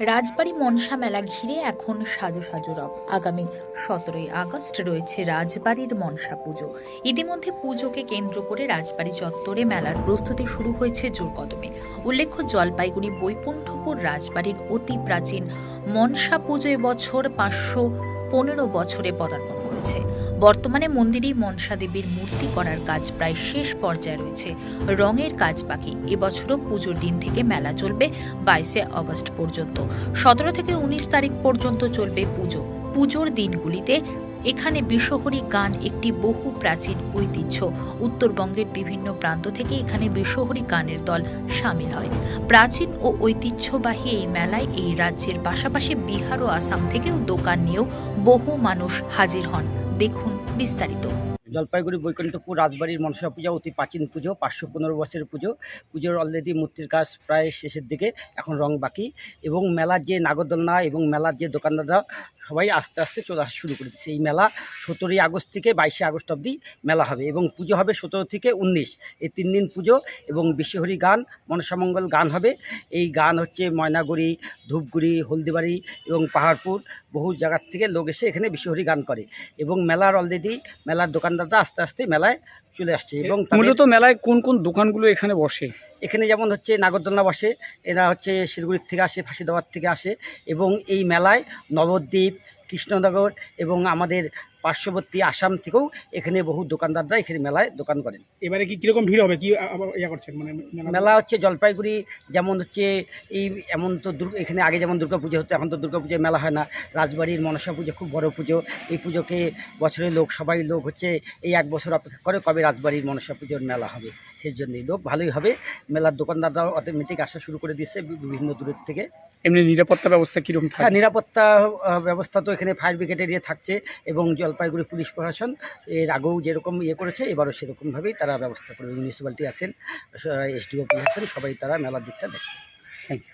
রাজবাড়ী মনসা মেলা ঘিরে এখন সাজো সাজো রব। আগামী সতেরোই আগস্ট রয়েছে রাজবাড়ির মনসা পুজো। ইতিমধ্যে পুজোকে কেন্দ্র করে রাজবাড়ি চত্বরে মেলার প্রস্তুতি শুরু হয়েছে জোর কদমে উল্লেখ্য, জলপাইগুড়ি বৈকুণ্ঠপুর রাজবাড়ির অতি প্রাচীন মনসা পুজো এবছর পাঁচশো পনেরো বছরে পদার্পণ করেছে। বর্তমানে মন্দিরেই মনসা দেবীর মূর্তি করার কাজ প্রায় শেষ পর্যায়ে রয়েছে। রঙের কাজ বাকি। এবছরও পুজোর দিন থেকে মেলা চলবে বাইশে আগস্ট পর্যন্ত। সতেরো থেকে উনিশ তারিখ পর্যন্ত চলবে পুজো। পুজোর দিনগুলিতে এখানে বিশ্বহরি গান একটি বহু প্রাচীন ঐতিহ্য। উত্তরবঙ্গের বিভিন্ন প্রান্ত থেকে এখানে বিশ্বহরি গানের দল সামিল হয়। প্রাচীন ও ঐতিহ্যবাহী এই মেলায় এই রাজ্যের পাশাপাশি বিহার ও আসাম থেকেও দোকান নিয়েও বহু মানুষ হাজির হন। দেখুন বিস্তারিত। জলপাইগুড়ি বৈকুণ্ঠপুর রাজবাড়ির মনসা পূজা অতি প্রাচীন পুজো, পাঁচশো পনেরো বছরের পুজো। পুজোর অলরেডি মূর্তির কাজ প্রায় শেষের দিকে, এখন রং বাকি। এবং মেলার যে নাগরদোলনা এবং মেলার যে দোকানদাররা, সবাই আস্তে আস্তে চলে আসা শুরু করে দিচ্ছে। এই মেলা সতেরোই আগস্ট থেকে বাইশে আগস্ট অবধি মেলা হবে এবং পুজো হবে সতেরো থেকে উনিশ। এই তিন দিন পুজো এবং বিশ্বহরি গান মনসামঙ্গল গান হবে। এই গান হচ্ছে ময়নাগুড়ি, ধূপগুড়ি, হলদিবাড়ি এবং পাহাড়পুর, বহু জায়গার থেকে লোক এসে এখানে বিশ্বহরি গান করে। এবং মেলার অলরেডি, মেলার দোকানদাররা আস্তে আস্তে মেলায় চলে আসছে এবং মূলত মেলায় কোন কোন দোকানগুলো এখানে বসে? এখানে যেমন হচ্ছে নাগরদোলনা বসে এরা হচ্ছে শিলিগুড়ির থেকে আসে ফাঁসিদাবাদ থেকে আসে এবং এই মেলায় নবদ্বীপ কৃষ্ণনগর এবং আমাদের পার্শ্ববর্তী আসাম থেকেও এখানে বহু দোকানদাররা এখানে মেলায় দোকান করেন। এবারে কি কীরকম ভিড় হবে? কি ইয়া করছেন? মানে মেলা হচ্ছে জলপাইগুড়ি যেমন হচ্ছে এই এমন তো এখানে আগে যেমন দুর্গা পুজো হতো এখন তো দুর্গা পুজোয় মেলা হয় না। রাজবাড়ির মনসা পুজো খুব বড় পুজো। এই পুজোকে বছরের লোক সবাই লোক হচ্ছে এই এক বছর অপেক্ষা করে কবে রাজবাড়ির মনসা পুজোর মেলা হবে। সেই জন্যই লোক ভালোই হবে। মেলার দোকানদাররাও অটোমেটিক আসা শুরু করে দিচ্ছে বি- বিভিন্ন দূরের থেকে। এমনি নিরাপত্তা ব্যবস্থা কীরকম হ্যাঁ থাকে নিরাপত্তা ব্যবস্থা তো এখানে ফায়ার ব্রিগেড এরিয়া থাকছে এবং জলপাইগুড়ি পুলিশ প্রশাসন এর আগেও যেরকম ইয়ে করেছে, এবারও সেরকমভাবেই তারা ব্যবস্থা করবে মিউনিসিপ্যালিটি আছেন এসডিও পুলিশ আছেন, সবাই তারা মেলার দিকটা দেখবে থ্যাংক ইউ